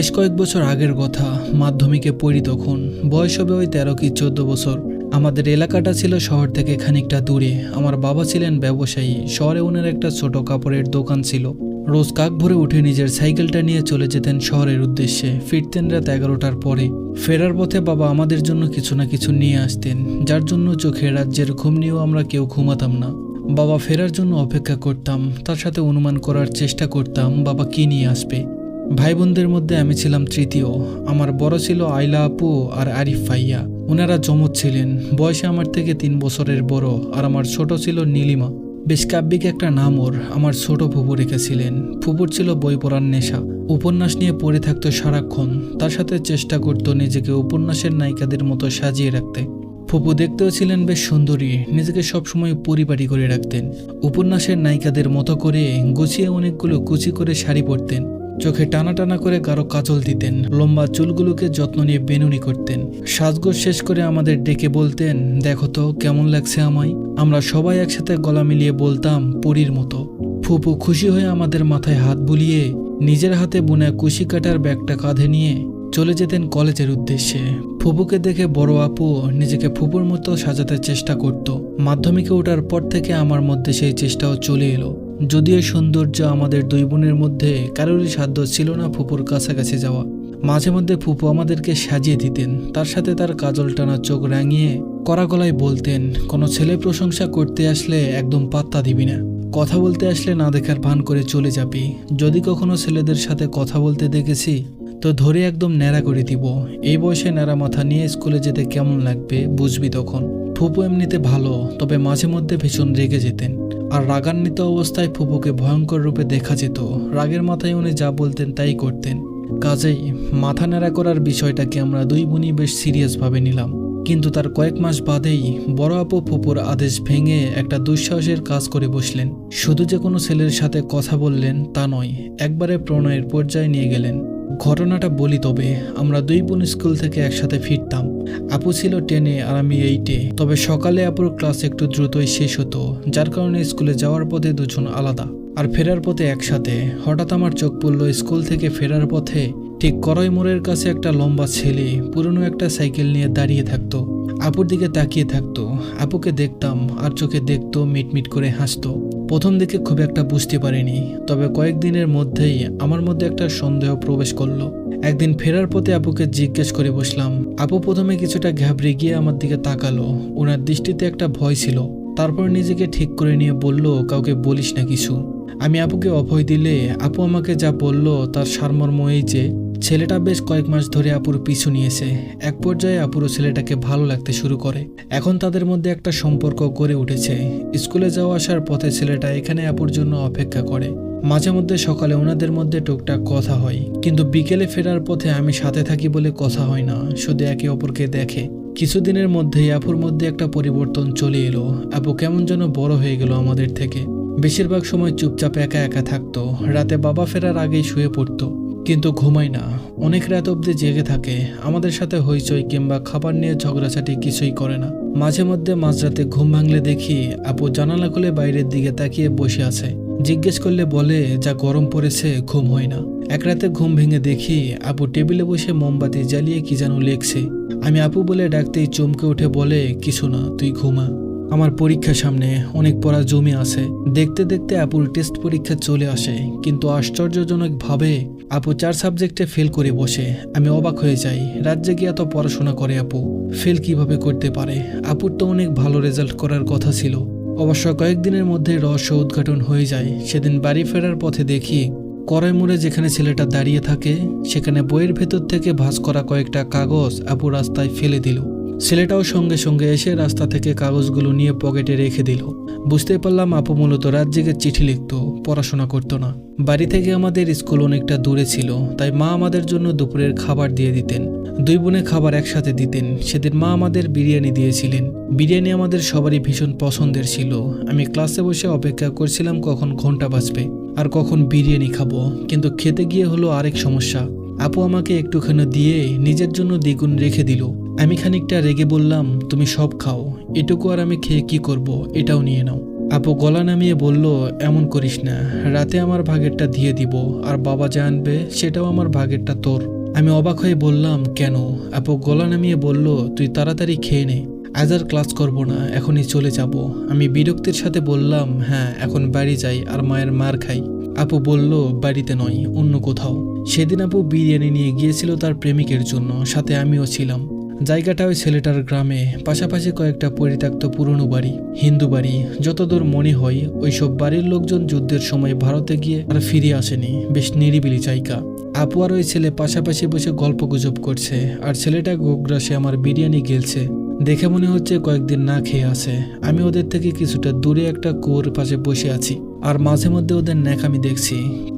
বেশ কয়েক বছর আগের কথা, মাধ্যমিকে পড়ি তখন। বয়স হবে ওই তেরো কি চোদ্দ বছর। আমাদের এলাকাটা ছিল শহর থেকে খানিকটা দূরে। আমার বাবা ছিলেন ব্যবসায়ী। শহরে ওনার একটা ছোট কাপড়ের দোকান ছিল। রোজ কাক ভরে উঠে নিজের সাইকেলটা নিয়ে চলে যেতেন শহরের উদ্দেশ্যে। ফিরতেন রাত এগারোটার পরে। ফেরার পথে বাবা আমাদের জন্য কিছু না কিছু নিয়ে আসতেন। যার জন্য চোখে রাজ্যের ঘুম নিয়েও আমরা কেউ ঘুমাতাম না। বাবা ফেরার জন্য অপেক্ষা করতাম। তার সাথে অনুমান করার চেষ্টা করতাম, বাবা কি নিয়ে আসবে। ভাই বোনদের মধ্যে আমি ছিলাম তৃতীয়। আমার বড় ছিল আইলা আপু আর আরিফ ভাইয়া। ওনারা জমজ ছিলেন। বয়সে আমার থেকে তিন বছরের বড় আর আমার ছোট ছিল নীলিমা। বেশ কাব্যিক একটা নাম ওর। আমার ছোট ফুপু রেখেছিলেন। ফুপুর ছিল বই পড়ার নেশা। উপন্যাস নিয়ে পড়ে থাকতো সারাক্ষণ। তার সাথে চেষ্টা করতো নিজেকে উপন্যাসের নায়িকাদের মতো সাজিয়ে রাখতে। ফুপু দেখতেও ছিলেন বেশ সুন্দরী। নিজেকে সবসময় পরিপাটি করে রাখতেন। উপন্যাসের নায়িকাদের মতো করে গুছিয়ে অনেকগুলো কুচি করে শাড়ি পরতেন। চোখে টানা টানা করে কারও কাজল দিতেন, লম্বা চুলগুলোকে যত্ন নিয়ে বেনুনি করতেন। সাজগোজ শেষ করে আমাদের ডেকে বলতেন, দেখো তো, কেমন লাগছে আমায়? আমরা সবাই একসাথে গলা মিলিয়ে বলতাম, পরীর মতো। ফুপু খুশি হয়ে আমাদের মাথায় হাত বুলিয়ে, নিজের হাতে বুনে কুশি কাটার ব্যাগটা কাঁধে নিয়ে চলে যেতেন কলেজের উদ্দেশ্যে। ফুপুকে দেখে বড় আপু নিজেকে ফুপুর মতো সাজাতে চেষ্টা করত। মাধ্যমিকে ওঠার পর থেকে আমার মধ্যে সেই চেষ্টাও চলে এলো। যদিও সৌন্দর্য আমাদের দুই বোনের মধ্যে কারোরই সাধ্য ছিল না ফুপুর কাছাকাছি যাওয়া। মাঝে মধ্যে ফুপু আমাদেরকে সাজিয়ে দিতেন, তার সাথে তার কাজল টানা চোখ রাঙিয়ে কড়া গলায় বলতেন, কোনো ছেলে প্রশংসা করতে আসলে একদম পাত্তা দিবি না। কথা বলতে আসলে না দেখার ভান করে চলে যাবি। যদি কখনো ছেলেদের সাথে কথা বলতে দেখেছি, তো ধরে একদম ন্যাড়া করে দিব। এই বয়সে ন্যাড়া মাথা নিয়ে স্কুলে যেতে কেমন লাগবে বুঝবি তখন। ফুপু এমনিতে ভালো, তবে মাঝে মধ্যে ভীষণ রেগে যেতেন। আর রাগান্বিত অবস্থায় ফুপুকে ভয়ঙ্কর রূপে দেখা যেত। রাগের মাথায় উনি যা বলতেন তাই করতেন। কাজেই মাথা ন্যাড়া করার বিষয়টাকে আমরা দুই বোনই বেশ সিরিয়াসভাবে নিলাম। কিন্তু তার কয়েক মাস বাদেই বড় আপু ফুপুর আদেশ ভেঙে একটা দুঃসাহসের কাজ করে বসলেন। শুধু যে কোনো ছেলের সাথে কথা বললেন তা নয়, একবারে প্রণয়ের পর্যায়ে নিয়ে গেলেন। ঘটনাটা বলি তবে, আমরা দুই বোন স্কুল থেকে একসাথে ফিরতাম। আপু ছিল টেনে আর আমি এইটে। তবে সকালে আপুর ক্লাস একটু দ্রুতই শেষ হতো, যার কারণে স্কুলে যাওয়ার পথে দুজন আলাদা আর ফেরার পথে একসাথে। হঠাৎ আমার চোখ পড়ল, স্কুল থেকে ফেরার পথে ঠিক করই মোড়ের কাছে একটা লম্বা ছেলে পুরনো একটা সাইকেল নিয়ে দাঁড়িয়ে থাকতো। আপুর দিকে তাকিয়ে থাকতো, আপুকে দেখতাম আর চোখে দেখতো, মিটমিট করে হাসতো। প্রথম দিকে খুব একটা বুঝতে পারিনি, তবে কয়েকদিনের মধ্যেই আমার মধ্যে একটা সন্দেহ প্রবেশ করল। একদিন ফেরার পথে আপুকে জিজ্ঞেস করে বসলাম, আপু প্রথমে কিছুটা ঘাবড়ে গিয়ে আমার দিকে তাকালো। ওনার দৃষ্টিতে একটা ভয় ছিল। তারপর নিজেকে ঠিক করে নিয়ে বলল, কাউকে বলিস না কিছু। আমি আপুকে অভয় দিলে, আপু আমাকে যা বলল তার সারমর্ম এই যে, ছেলেটা বেশ কয়েক মাস ধরে আপুর পিছু নিয়েছে। এক পর্যায়ে আপুরও ছেলেটাকে ভালো লাগতে শুরু করে। এখন তাদের মধ্যে একটা সম্পর্ক গড়ে উঠেছে। স্কুলে যাওয়া আসার পথে ছেলেটা এখানে আপুর জন্য অপেক্ষা করে। মাঝে মধ্যে সকালে ওনাদের মধ্যে টুকটাক কথা হয়, কিন্তু বিকেলে ফেরার পথে আমি সাথে থাকি বলে কথা হয় না, শুধু একে অপরকে দেখে। কিছুদিনের মধ্যেই আপুর মধ্যে একটা পরিবর্তন চলে এলো। আপু কেমন যেন বড় হয়ে গেল আমাদের থেকে। বেশিরভাগ সময় চুপচাপ একা একা থাকতো। রাতে বাবা ফেরার আগেই শুয়ে পড়তো, কিন্তু ঘুমায় না। অনেক রাত অবধি জেগে থাকে। আমাদের সাথে হইচই কিংবা খাবার নিয়ে ঝগড়াঝাটি কিছুই করে না। মাঝে মধ্যে মাঝরাতে ঘুম ভাঙলে দেখি আপু জানালা খুলে বাইরের দিকে তাকিয়ে বসে আছে। জিজ্ঞেস করলে বলে, যা গরম পড়েছে, ঘুম হয় না। এক রাতে ঘুম ভেঙে দেখি আপু টেবিলে বসে মোমবাতি জ্বালিয়ে কি যেন লেখছে। আমি আপু বলে ডাকতেই চমকে উঠে বলে, কিছু না, তুই ঘুমা। আমার পরীক্ষা সামনে, অনেক পড়া জমি আছে। দেখতে দেখতে আপুর টেস্ট পরীক্ষা চলে আসে, কিন্তু আশ্চর্যজনকভাবে আপু চার সাবজেক্টে ফেল করে বসে। আমি অবাক হয়ে যাই রাজ্যে গিয়ে এত পড়াশোনা করে আপু। ফেল কীভাবে করতে পারে? আপুর তো অনেক ভালো রেজাল্ট করার কথা ছিল। অবশ্য কয়েকদিনের মধ্যে রহস্য উদ্ঘাটন হয়ে যায়। সেদিন বাড়ি ফেরার পথে দেখি করাই মোড়ে যেখানে ছেলেটা দাঁড়িয়ে থাকে, সেখানে বইয়ের ভেতর থেকে ভাঁজ করা কয়েকটা কাগজ আপু রাস্তায় ফেলে দিল। ছেলেটাও সঙ্গে সঙ্গে এসে রাস্তা থেকে কাগজগুলো নিয়ে পকেটে রেখে দিল। বুঝতে পারলাম আপু মূলত রাত জেগে চিঠি লিখতো, পড়াশোনা করতো না। বাড়ি থেকে আমাদের স্কুল অনেকটা দূরে ছিল, তাই মা আমাদের জন্য দুপুরের খাবার দিয়ে দিতেন। দুই বোনে খাবার একসাথে দিতেন। সেদিন মা আমাদের বিরিয়ানি দিয়েছিলেন। বিরিয়ানি আমাদের সবারই ভীষণ পছন্দের ছিল। আমি ক্লাসে বসে অপেক্ষা করছিলাম কখন ঘণ্টা বাজবে আর কখন বিরিয়ানি খাব, কিন্তু খেতে গিয়ে হলো আরেক সমস্যা। আপু আমাকে একটুখানি দিয়ে নিজের জন্য দ্বিগুণ রেখে দিল। আমি খানিকটা রেগে বললাম, তুমি সব খাও। এটুকু আর আমি খেয়ে কি করব? এটাও নিয়ে নাও। আপু গলা নামিয়ে বলল, এমন করিস না। রাতে আমার ভাগেরটা দিয়ে দিব। আর বাবা যা আনবে, সেটাও আমার ভাগেরটা তোর। আমি অবাক হয়ে বললাম, কেন? আপু গলা নামিয়ে বলল, তুই তাড়াতাড়ি খেয়ে নে। আজ আর ক্লাস করব না, এখনই চলে যাব। আমি বিরক্তির সাথে বললাম হ্যাঁ এখন বাড়ি যাই আর মায়ের মার খাই। আপু বলল, বাড়িতে নয়, অন্য কোথাও। সেদিন আপু বিরিয়ানি নিয়ে গিয়েছিল তার প্রেমিকের জন্য, সাথে আমিও ছিলাম। জায়গাটা ওই ছেলেটার গ্রামে, পাশাপাশি কয়েকটা পরিত্যক্ত পুরনো বাড়ি, হিন্দু বাড়ি, যতদূর মনে হয়, ওইসব বাড়ির লোকজন যুদ্ধের সময় ভারতে গিয়ে আর ফিরে আসেনি। বেশ নিরিবিলি জায়গা। আপু আর ওই ছেলে পাশাপাশি বসে গল্প গুজব করছে, আর ছেলেটা গোগ্রাসে আমার বিরিয়ানি গেলছে। দেখে মনে হচ্ছে কয়েকদিন না খেয়ে আছে। আমি ওদের থেকে কিছুটা দূরে একটা কুয়োর পাশে বসে আছি। আর মাঝে মধ্যে ওদের ন্যাকামি দেখছি।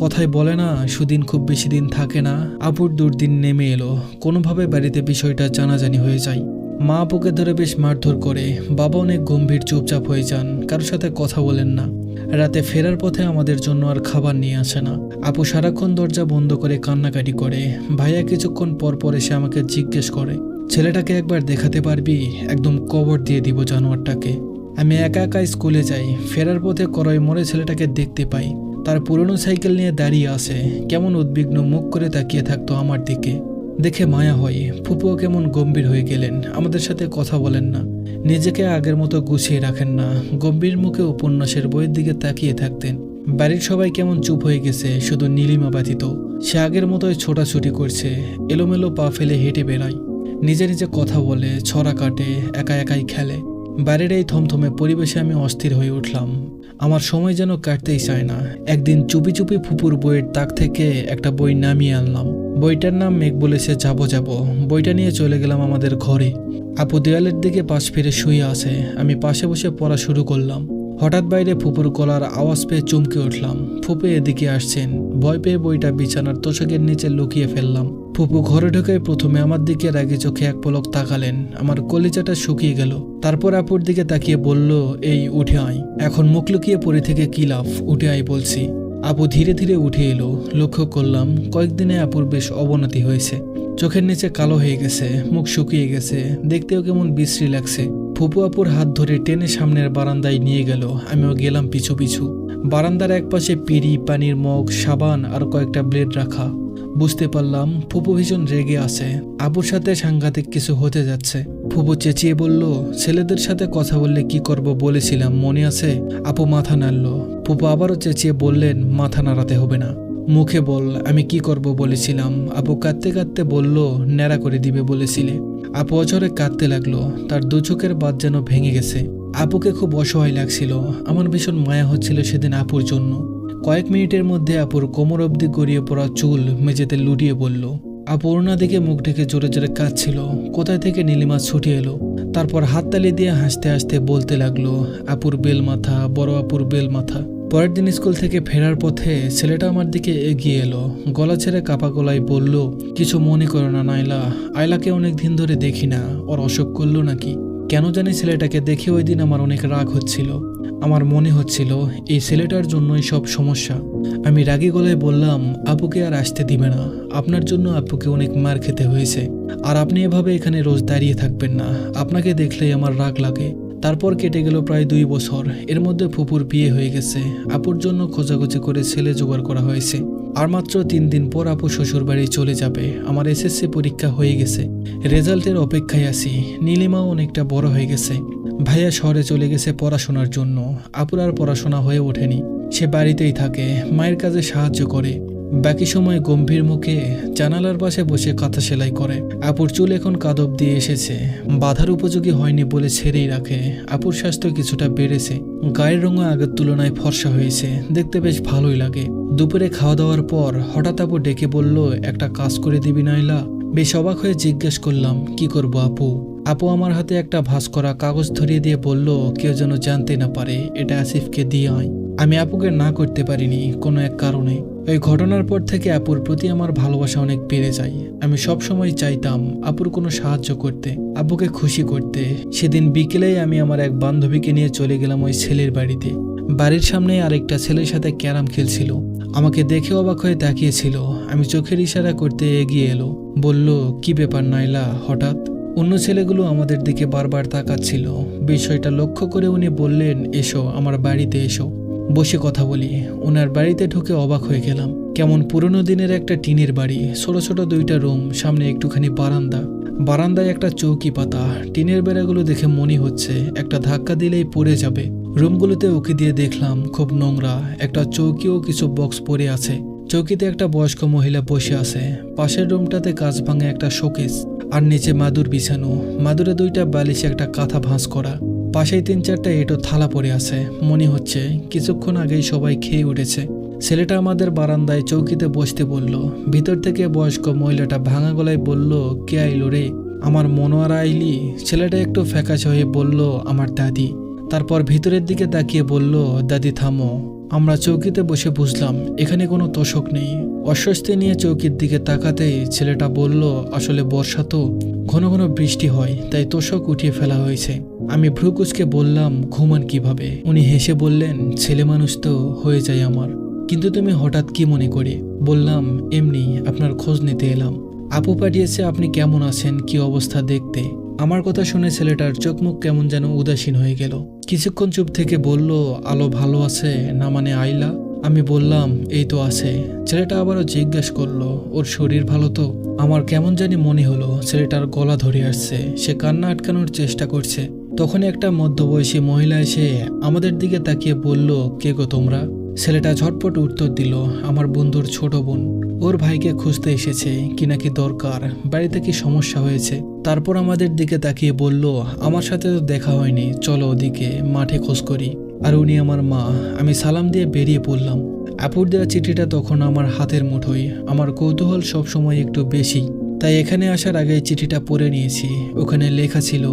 কথায় বলে না, সুদিন খুব বেশি দিন থাকে না। আপুর দুর্দিন নেমে এলো। কোনোভাবে বাড়িতে বিষয়টা জানাজানি হয়ে যায়। মা আপুকে ধরে বেশ মারধর করে। বাবা অনেক গম্ভীর চুপচাপ হয়ে যান। কারোর সাথে কথা বলেন না। রাতে ফেরার পথে আমাদের জন্য আর খাবার নিয়ে আসে না। আপু সারাক্ষণ দরজা বন্ধ করে কান্নাকাটি করে। ভাইয়া কিছুক্ষণ পর পর এসে আমাকে জিজ্ঞেস করে ছেলেটাকে একবার দেখাতে পারবি? একদম কবর দিয়ে দিব জানোয়ারটাকে। আমি একা একা স্কুলে যাই, ফেরার পথে করয় মরে ছেলেটাকে দেখতে পাই। তার পুরনো সাইকেল নিয়ে দাঁড়িয়ে আছে। কেমন উদ্বিগ্ন মুখ করে তাকিয়ে থাকতো আমার দিকে। দেখে মায়া হয়, ফুপুও কেমন গম্ভীর হয়ে গেলেন, আমাদের সাথে কথা বলেন না। নিজেকে আগের মতো গুছিয়ে রাখেন না, গম্ভীর মুখে উপন্যাসের বইয়ের দিকে তাকিয়ে থাকতেন। বাড়ির সবাই কেমন চুপ হয়ে গেছে, শুধু নীলিমা ব্যতীত। সে আগের মতোই ছোটাছুটি করছে, এলোমেলো পা ফেলে হেঁটে বেড়ায়। নিজে নিজে কথা বলে, ছড়া কাটে, একা একাই খেলে। বাড়ির এই থমথমে পরিবেশে আমি অস্থির হয়ে উঠলাম। আমার সময় যেন কাটতেই চায় না। একদিন চুপি চুপি ফুপুর বইয়ের তাক থেকে একটা বই নামিয়ে আনলাম। বইটার নাম মেঘ বলেছে, যাব যাব। বইটা নিয়ে চলে গেলাম আমাদের ঘরে। আপু দেয়ালের দিকে পাশ ফিরে শুয়ে আছে। আমি পাশে বসে পড়া শুরু করলাম। হঠাৎ বাইরে ফুপুর গলার আওয়াজ পেয়ে চমকে উঠলাম। ফুপে এদিকে আসছেন। ভয় পেয়ে বইটা বিছানার তোষকের নিচে লুকিয়ে ফেললাম। ফুপু ঘরে ঢুকে প্রথমে আমার দিকে রাগে চোখে এক পলক তাকালেন। আমার কলিজাটা শুকিয়ে গেল। তারপর আপুর দিকে তাকিয়ে বলল, এই, উঠে আয়। এখন মুখ লুকিয়ে পড়ে থেকে কি লাভ? উঠে আয় বলছি। আপু ধীরে ধীরে উঠে এলো। লক্ষ্য করলাম, কয়েকদিনে আপুর বেশ অবনতি হয়েছে। চোখের নিচে কালো হয়ে গেছে, মুখ শুকিয়ে গেছে। দেখতেও কেমন বিশ্রী লাগছে। ফুপু আপুর হাত ধরে টেনে সামনের বারান্দায় নিয়ে গেল। আমিও গেলাম পিছু পিছু। বারান্দার একপাশে পিড়ি, পানির মগ, সাবান আর কয়েকটা ব্লেড রাখা। বুঝতে পারলাম ফুপু ভীষণ রেগে আছে। আপুর সাথে সাংঘাতিক কিছু হতে যাচ্ছে। ফুপু চেঁচিয়ে বলল, ছেলেদের সাথে কথা বললে কি করব বলেছিলাম, মনে আছে? আপু মাথা নাড়ল। ফুপু আবারও চেঁচিয়ে বললেন, মাথা নাড়াতে হবে না। মুখে বল, আমি কি করব বলেছিলাম? আপু কাঁদতে কাঁদতে বলল, ন্যাড়া করে দিবে বলেছিলে। আপু অঝরে কাঁদতে লাগল, তার দু চোখের বাদ যেন ভেঙে গেছে। আপুকে খুব অসহায় লাগছিল আমার ভীষণ মায়া হচ্ছিল সেদিন আপুর জন্য। কয়েক মিনিটের মধ্যে আপুর কোমর অব্দি গড়িয়ে পড়া চুল মেঝেতে লুটিয়ে পড়ল। ওড়না দিকে মুখ ঢেকে জোরে জোরে কাঁদছিল। কোথায় থেকে নীলিমা ছুটে এলো? তারপর হাততালি দিয়ে হাসতে হাসতে বলতে লাগল, আপুর বেল মাথা, বড় আপুর বেল মাথা। পরের দিন স্কুল থেকে ফেরার পথে ছেলেটা আমার দিকে এগিয়ে এলো। গলা ছেড়ে কাপা গলায় বলল, কিছু মনে করো না নাইলা, আয়লাকে অনেক দিন ধরে দেখি না, ওর অসুখ করল নাকি? কেন জানি ছেলেটাকে দেখে ওই দিন আমার অনেক রাগ হচ্ছিল। আমার মনে হচ্ছিল এই ছেলেটার জন্যই সব সমস্যা। আমি রাগী গলায় বললাম, আপুকে আর আসতে দিবে না। আপনার জন্য আপুকে অনেক মার খেতে হয়েছে। আর আপনি এভাবে এখানে রোজ দাঁড়িয়ে থাকবেন না। আপনাকে দেখলেই আমার রাগ লাগে। তারপর কেটে গেল প্রায় দুই বছর। এর মধ্যে ফুপুর বিয়ে হয়ে গেছে। আপুর জন্য খোঁজাখুঁজি করে ছেলে জোগাড় করা হয়েছে। আর মাত্র তিন দিন পর আপু শ্বশুর বাড়ি চলে যাবে। আমার এসএসসি পরীক্ষা হয়ে গেছে। রেজাল্টের অপেক্ষায় আছি। নীলিমাও অনেকটা বড় হয়ে গেছে। ভাইয়া শহরে চলে গেছে পড়াশোনার জন্য। আপুর আর পড়াশোনা হয়ে ওঠেনি। সে বাড়িতেই থাকে, মায়ের কাজে সাহায্য করে। বাকি সময় গম্ভীর মুখে জানালার পাশে বসে কাঁথা সেলাই করে। আপুর চুল এখন কাদব দিয়ে এসেছে। বাধার উপযোগী হয়নি বলে ছেড়েই রাখে। আপুর স্বাস্থ্য কিছুটা বেড়েছে। গায়ের রঙও আগের তুলনায় ফর্সা হয়েছে। দেখতে বেশ ভালোই লাগে। দুপুরে খাওয়া দাওয়ার পর হঠাৎ আপু ডেকে বলল, একটা কাজ করে দিবি নাইলা? বেশ অবাক হয়ে জিজ্ঞেস করলাম, কি করব আপু? আপু আমার হাতে একটা ভাস করা কাগজ ধরিয়ে দিয়ে বলল, কেউ যেন জানতে না পারে, এটা আসিফকে দিয়ে হয় আমি আপুকে না করতে পারিনি, কোনো এক কারণে। ওই ঘটনার পর থেকে আপুর প্রতি আমার ভালোবাসা অনেক বেড়ে যায়। আমি সব সময় চাইতাম আপুর কোনো সাহায্য করতে, আপুকে খুশি করতে। সেদিন বিকেলেই আমি আমার এক বান্ধবীকে নিয়ে চলে গেলাম ওই ছেলের বাড়িতে। বাড়ির সামনে আরেকটা ছেলের সাথে ক্যারাম খেলছিল। আমাকে দেখে অবাক হয়ে তাকিয়েছিল। আমি চোখের ইশারা করতে এগিয়ে এলো। বলল, কি ব্যাপার নাইলা, হঠাৎ? অন্য ছেলেগুলো আমাদের দিকে বারবার তাকাচ্ছিল। বিষয়টা লক্ষ্য করে উনি বললেন, এসো, আমার বাড়িতে এসো। বসে কথা বলি। ওনার বাড়িতে ঢুকে অবাক হয়ে গেলাম। কেমন পুরনো দিনের একটা টিনের বাড়ি, ছোট ছোট দুইটা রুম, সামনে একটুখানি বারান্দা। বারান্দায় একটা চৌকি পাতা। টিনের বেড়াগুলো দেখে মনে হচ্ছে একটা ধাক্কা দিলেই পড়ে যাবে। রুমগুলোতে উকি দিয়ে দেখলাম, খুব নোংরা। একটা চৌকিও কিছু বক্স পড়ে আছে। চৌকিতে একটা বয়স্ক মহিলা বসে আছে। পাশের রুমটাতে কাজ ভাঙে একটা শোকেস। আর নিচে মাদুর বিছানো, মাদুরে দুইটা বালিশে একটা কাঁথা ভাঁজ করা। পাশেই তিন চারটা এটো থালা পড়ে আছে। মনে হচ্ছে কিছুক্ষণ আগেই সবাই খেয়ে উঠেছে। ছেলেটা আমাদের বারান্দায় চৌকিতে বসতে বলল। ভিতর থেকে বয়স্ক মহিলাটা ভাঙা গলায় বলল, কে আইলো রে? আমার মনোয়ার আইলি, ছেলেটা একটু ফ্যাকাশ হয়ে বলল, আমার দাদি। তারপর ভিতরের দিকে তাকিয়ে বলল, দাদি, থামো। আমরা চৌকিতে বসে বুঝলাম, এখানে কোনো তোষক নেই। অস্বস্তি নিয়ে চৌকির দিকে তাকাতেই ছেলেটা বলল, আসলে বর্ষা তো ঘন ঘন বৃষ্টি হয়, তাই তোষক উঠিয়ে ফেলা হয়েছে। আমি ভ্রুকুচকে বললাম, ঘুমান কীভাবে? উনি হেসে বললেন, ছেলে মানুষ তো হয়ে যায় আমার, কিন্তু তুমি হঠাৎ কি মনে করে? বললাম, এমনি, আপনার খোঁজ নিতে এলাম। আপু পাঠিয়েছে আপনি কেমন আছেন, কি অবস্থা দেখতে? আমার কথা শুনে ছেলেটার চোখ মুখ কেমন যেন উদাসীন হয়ে গেল। কিছুক্ষণ চুপ থেকে বলল, আলো ভালো আছে? না মানে আইলা? আমি বললাম, এই তো আছে। ছেলেটা আবারও জিজ্ঞেস করল, ওর শরীর ভালো তো? আমার কেমন জানি মনে হলো, ছেলেটার গলা ধরে আসছে। সে কান্না আটকানোর চেষ্টা করছে। তখনই একটা মধ্যবয়সী মহিলা এসে আমাদের দিকে তাকিয়ে বলল, কে গো তোমরা? ছেলেটা ঝটপট উত্তর দিল, আমার বন্ধুর ছোট বোন। ওর ভাইকে খুঁজতে এসেছে, কি নাকি দরকার, বাড়িতে কি সমস্যা হয়েছে? তারপর আমাদের দিকে তাকিয়ে বলল, আমার সাথে তো দেখা হয়নি, চলো ওদিকে, মাঠে খোঁজ করি। আর উনি আমার মা, আমি সালাম দিয়ে বেরিয়ে পড়লাম। আপুর দেওয়া চিঠিটা তখন আমার হাতের মুঠোয়, আমার কৌতূহল সবসময় একটু বেশি। তাই এখানে আসার আগে চিঠিটা পড়ে নিয়েছি, ওখানে লেখা ছিল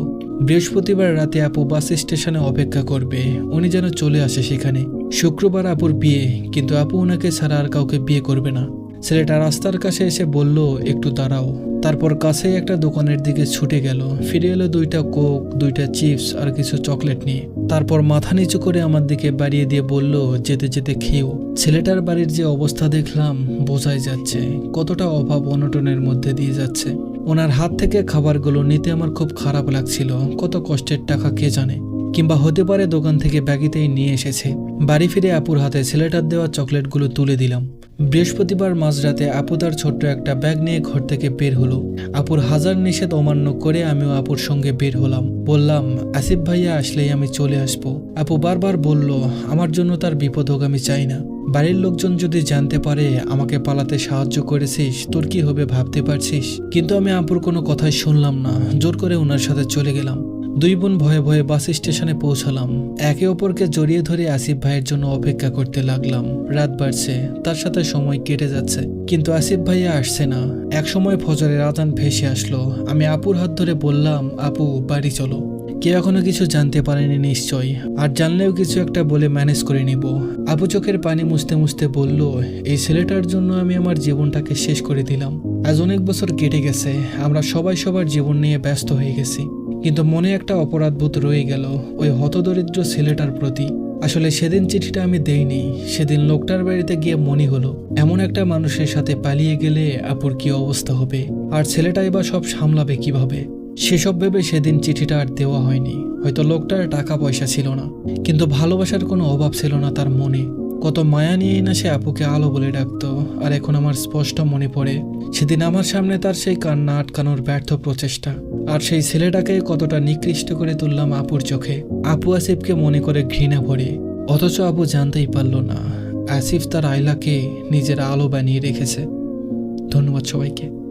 বৃহস্পতিবার রাতে আপু বাস স্টেশনে অপেক্ষা করবে। উনি যেন চলে আসে সেখানে। শুক্রবার আপুর বিয়ে, কিন্তু আপু ওনাকে ছাড়া আর কাউকে বিয়ে করবে না। ছেলেটা রাস্তার কাছে এসে বলল, একটু দাঁড়াও। তারপর কাছেই একটা দোকানের দিকে ছুটে গেল। ফিরে এলো দুইটা কোক, দুইটা চিপস আর কিছু চকলেট নিয়ে। তারপর মাথা নিচু করে আমার দিকে বাড়িয়ে দিয়ে বলল, যেতে যেতে খেয়েও। ছেলেটার বাড়ির যে অবস্থা দেখলাম, বোঝাই যাচ্ছে। কতটা অভাব অনটনের মধ্যে দিয়ে যাচ্ছে। ওনার হাত থেকে খাবারগুলো নিতে আমার খুব খারাপ লাগছিল। কত কষ্টের টাকা, কে জানে? কিংবা হতে পারে দোকান থেকে ব্যাগিতেই নিয়ে এসেছে। বাড়ি ফিরে আপুর হাতে ছেলেটার দেওয়া চকলেটগুলো তুলে দিলাম। বৃহস্পতিবার মাঝরাতে আপু তার ছোট্ট একটা ব্যাগ নিয়ে ঘর থেকে বের হলো। আপুর হাজার নিষেধ অমান্য করে আমিও আপুর সঙ্গে বের হলাম। বললাম, আসিফ ভাইয়া, আসলেই আমি চলে আসব। আপু বারবার বলল, আমার জন্য তার বিপদ হোক, আমি চাই না। বাড়ির লোকজন যদি জানতে পারে আমাকে পালাতে সাহায্য করেছিস, তোর কি হবে ভাবতে পারছিস? কিন্তু আমি আপুর কোনো কথাই শুনলাম না। জোর করে ওনার সাথে চলে গেলাম। দুই বোন ভয়ে ভয়ে বাস স্টেশনে পৌঁছালাম। একে অপরকে জড়িয়ে ধরে আসিফ ভাইয়ের জন্য অপেক্ষা করতে লাগলাম। রাত বাড়ছে, তার সাথে সময় কেটে যাচ্ছে। কিন্তু আসিফ ভাইয়া আসছে না। এক সময় ফজরের আজান ভেসে আসলো। আমি আপুর হাত ধরে বললাম, আপু, বাড়ি চলো। কেউ এখনও কিছু জানতে পারেনি নিশ্চয় আর জানলেও কিছু একটা বলে ম্যানেজ করে নিব। আপু চোখের পানি মুছতে মুছতে বলল, এই ছেলেটার জন্য আমি আমার জীবনটাকে শেষ করে দিলাম। আজ অনেক বছর কেটে গেছে। আমরা সবাই সবার জীবন নিয়ে ব্যস্ত হয়ে গেছি। কিন্তু মনে একটা অপরাধবোধ রয়ে গেল ওই হতদরিদ্র ছেলেটার প্রতি। আসলে সেদিন চিঠিটা আমি দেইনি। সেদিন লোকটার বাড়িতে গিয়ে মনে হলো, এমন একটা মানুষের সাথে পালিয়ে গেলে আপুর কি অবস্থা হবে? আর ছেলেটাই বা সব সামলাবে কীভাবে? সেসব ভেবে সেদিন চিঠিটা আর দেওয়া হয়নি। হয়তো লোকটার টাকা পয়সা ছিল না। কিন্তু ভালোবাসার কোনো অভাব ছিল না তার মনে। কত মায়া নিয়েই না সে আপুকে আলো বলে ডাকতো। আর এখন আমার স্পষ্ট মনে পড়ে, সেদিন আমার সামনে তার সেই কান্না আটকানোর ব্যর্থ প্রচেষ্টা। আর সেই ছেলেটাকে কতটা নিকৃষ্ট করে তুললাম আপুর চোখে। আপু আসিফকে মনে করে ঘৃণা ভরে। অথচ আপু জানতেই পারল না, আসিফ তার আয়লাকে নিজের আলো বানিয়ে রেখেছে। ধন্যবাদ সবাইকে।